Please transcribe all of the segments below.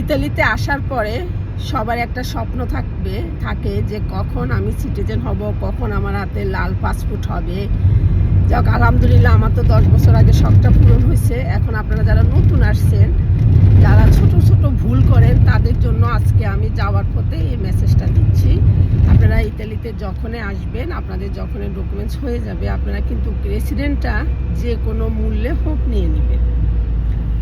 ইতালিতে আসার পরে সবার একটা স্বপ্ন থাকবে, থাকে যে কখন আমি সিটিজেন হব, কখন আমার হাতে লাল পাসপোর্ট হবে। যাক, আলহামদুলিল্লাহ আমার তো দশ বছর আগে শখটা পূরণ হয়েছে। এখন আপনারা যারা নতুন আসছেন, যারা ছোট ছোট ভুল করেন, তাদের জন্য আজকে আমি যাওয়ার পথে এই মেসেজটা দিচ্ছি। আপনারা ইতালিতে যখনই আসবেন, আপনাদের যখনই ডকুমেন্টস হয়ে যাবে, আপনারা কিন্তু রেসিডেন্টটা যে কোনো মূল্যে হোক নিয়ে নেবেন।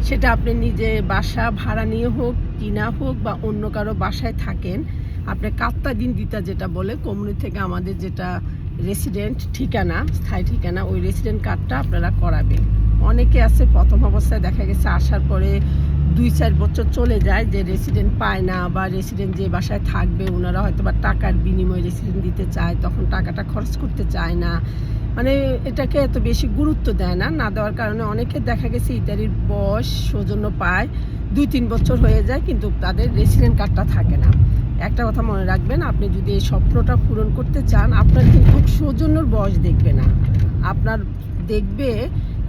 সেটা আপনি নিজে বাসা ভাড়া নিয়ে হোক, কিনা হোক বা অন্য কারও বাসায় থাকেন, আপনি কাত্তা দিন দিতা যেটা বলে কোম্পানি থেকে আমাদের যেটা রেসিডেন্ট ঠিকানা, স্থায়ী ঠিকানা, ওই রেসিডেন্ট কার্ডটা আপনারা করাবেন। অনেকে আছে, প্রথম অবস্থায় দেখা গেছে আসার পরে দুই চার বছর চলে যায় যে রেসিডেন্ট পায় না বা রেসিডেন্ট যে বাসায় থাকবে, ওনারা হয়তো বা টাকার বিনিময়ে রেসিডেন্ট দিতে চায়, তখন টাকাটা খরচ করতে চায় না। মানে এটাকে এত বেশি গুরুত্ব দেয় না না দেওয়ার কারণে অনেকে দেখা গেছে ইতালির বয়স সৌজন্য পায়, দুই তিন বছর হয়ে যায় কিন্তু তাদের রেসিডেন্ট কার্ডটা থাকে না। একটা কথা মনে রাখবেন, আপনি যদি এই স্বপ্নটা পূরণ করতে চান, আপনার কিন্তু সৌজন্যর বয়স দেখবে না। আপনার দেখবে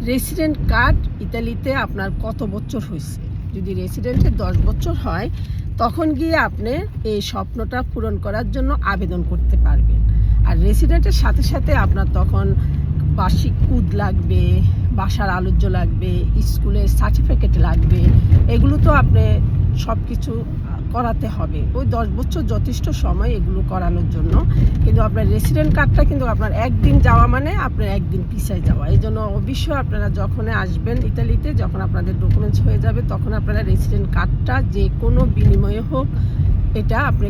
রেসিডেন্ট কার্ড ইতালিতে আপনার কত বছর হয়েছে। যদি রেসিডেন্টের দশ বছর হয়, তখন গিয়ে আপনি এই স্বপ্নটা পূরণ করার জন্য আবেদন করতে পারবেন। আর রেসিডেন্টের সাথে সাথে আপনার তখন বার্ষিক কুদ লাগবে, বাসার আলোচ্য লাগবে, স্কুলের সার্টিফিকেট লাগবে, এগুলো তো আপনি সব কিছু করাতে হবে। ওই দশ বছর যথেষ্ট সময় এগুলো করানোর জন্য। কিন্তু আপনার রেসিডেন্ট কার্ডটা কিন্তু আপনার একদিন যাওয়া মানে আপনার একদিন পিছায় যাওয়া। এই জন্য অবশ্যই আপনারা যখন আসবেন ইতালিতে, যখন আপনাদের ডকুমেন্টস হয়ে যাবে, তখন আপনারা রেসিডেন্ট কার্ডটা যে কোনো বিনিময়ে হোক, এটা আপনি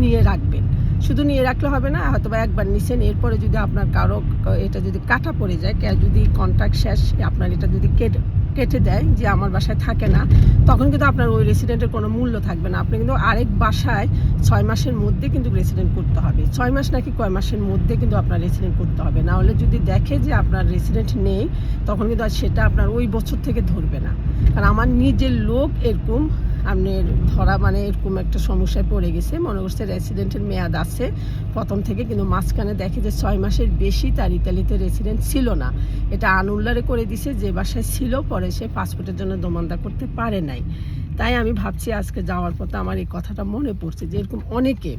নিয়ে রাখবেন। শুধু নিয়ে রাখলে হবে না হয়তো বা একবার নিছেন, এরপরে যদি আপনার কারও, এটা যদি কাটা পড়ে যায় যদি কন্ট্রাক্ট শেষ, আপনার এটা যদি কেটে কেটে দেয় যে আমার বাসায় থাকে না, তখন কিন্তু আপনার ওই রেসিডেন্টের কোনো মূল্য থাকবে না। আপনি কিন্তু আরেক বাসায় ছয় মাসের মধ্যে কিন্তু রেসিডেন্ট করতে হবে। ছয় মাস নাকি কয় মাসের মধ্যে কিন্তু আপনার রেসিডেন্ট করতে হবে। না হলে যদি দেখে যে আপনার রেসিডেন্ট নেই, তখন কিন্তু আর সেটা আপনার ওই বছর থেকে ধরবে না। কারণ আমার নিজের লোক এরকম আপনার ধরা মানে এরকম একটা সমস্যায় পড়ে গেছে। মনে করছে রেসিডেন্টের মেয়াদ আছে। প্রথম থেকে কিন্তু মাঝখানে দেখে যে ছয় মাসের বেশি তার ইতালিতে রেসিডেন্ট ছিল না। এটা আনুল্লারে করে দিছে, যে বাসায় ছিল, পরে সে পাসপোর্টের জন্য দোমান্দা করতে পারে নাই। তাই আমি ভাবছি আজকে যাওয়ার পথে আমার এই কথাটা মনে পড়ছে যে এরকম অনেকে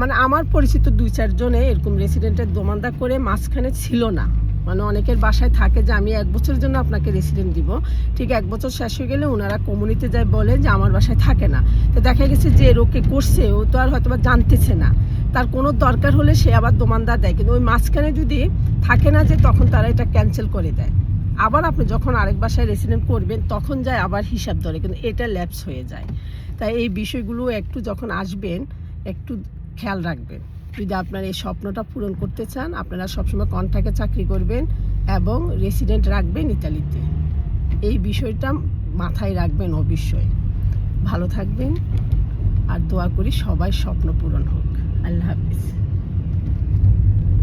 মানে আমার পরিচিত দুই চারজনে এরকম রেসিডেন্টের দোমান্দা করে মাঝখানে ছিল না। মানে অনেকের বাসায় থাকে যে আমি এক বছরের জন্য আপনাকে রেসিডেন্ট দিব। ঠিক এক বছর শেষ হয়ে গেলে ওনারা কমিউনিতে যায় বলে যে আমার বাসায় থাকে না। তো দেখা গেছে যে রোকে করছে, ও তো আর হয়তো বা জানতেছে না। তার কোনো দরকার হলে সে আবার দোমানদার দেয়। কিন্তু ওই মাঝখানে যদি থাকে না যে তখন তারা এটা ক্যান্সেল করে দেয়। আবার আপনি যখন আরেক বাসায় রেসিডেন্ট করবেন, তখন যায় আবার হিসাব ধরে। কিন্তু এটা ল্যাপস হয়ে যায়। তাই এই বিষয়গুলো একটু যখন আসবেন, একটু খেয়াল রাখবেন। যদি আপনার এই স্বপ্নটা পূরণ করতে চান, আপনারা সবসময় কন্ট্রাক্টে চাকরি করবেন এবং রেসিডেন্ট রাখবেন ইতালিতে। এই বিষয়টা মাথায় রাখবেন অবশ্যই। ভালো থাকবেন আর দোয়া করি সবাই স্বপ্ন পূরণ হোক। আল্লাহ হাফিজ।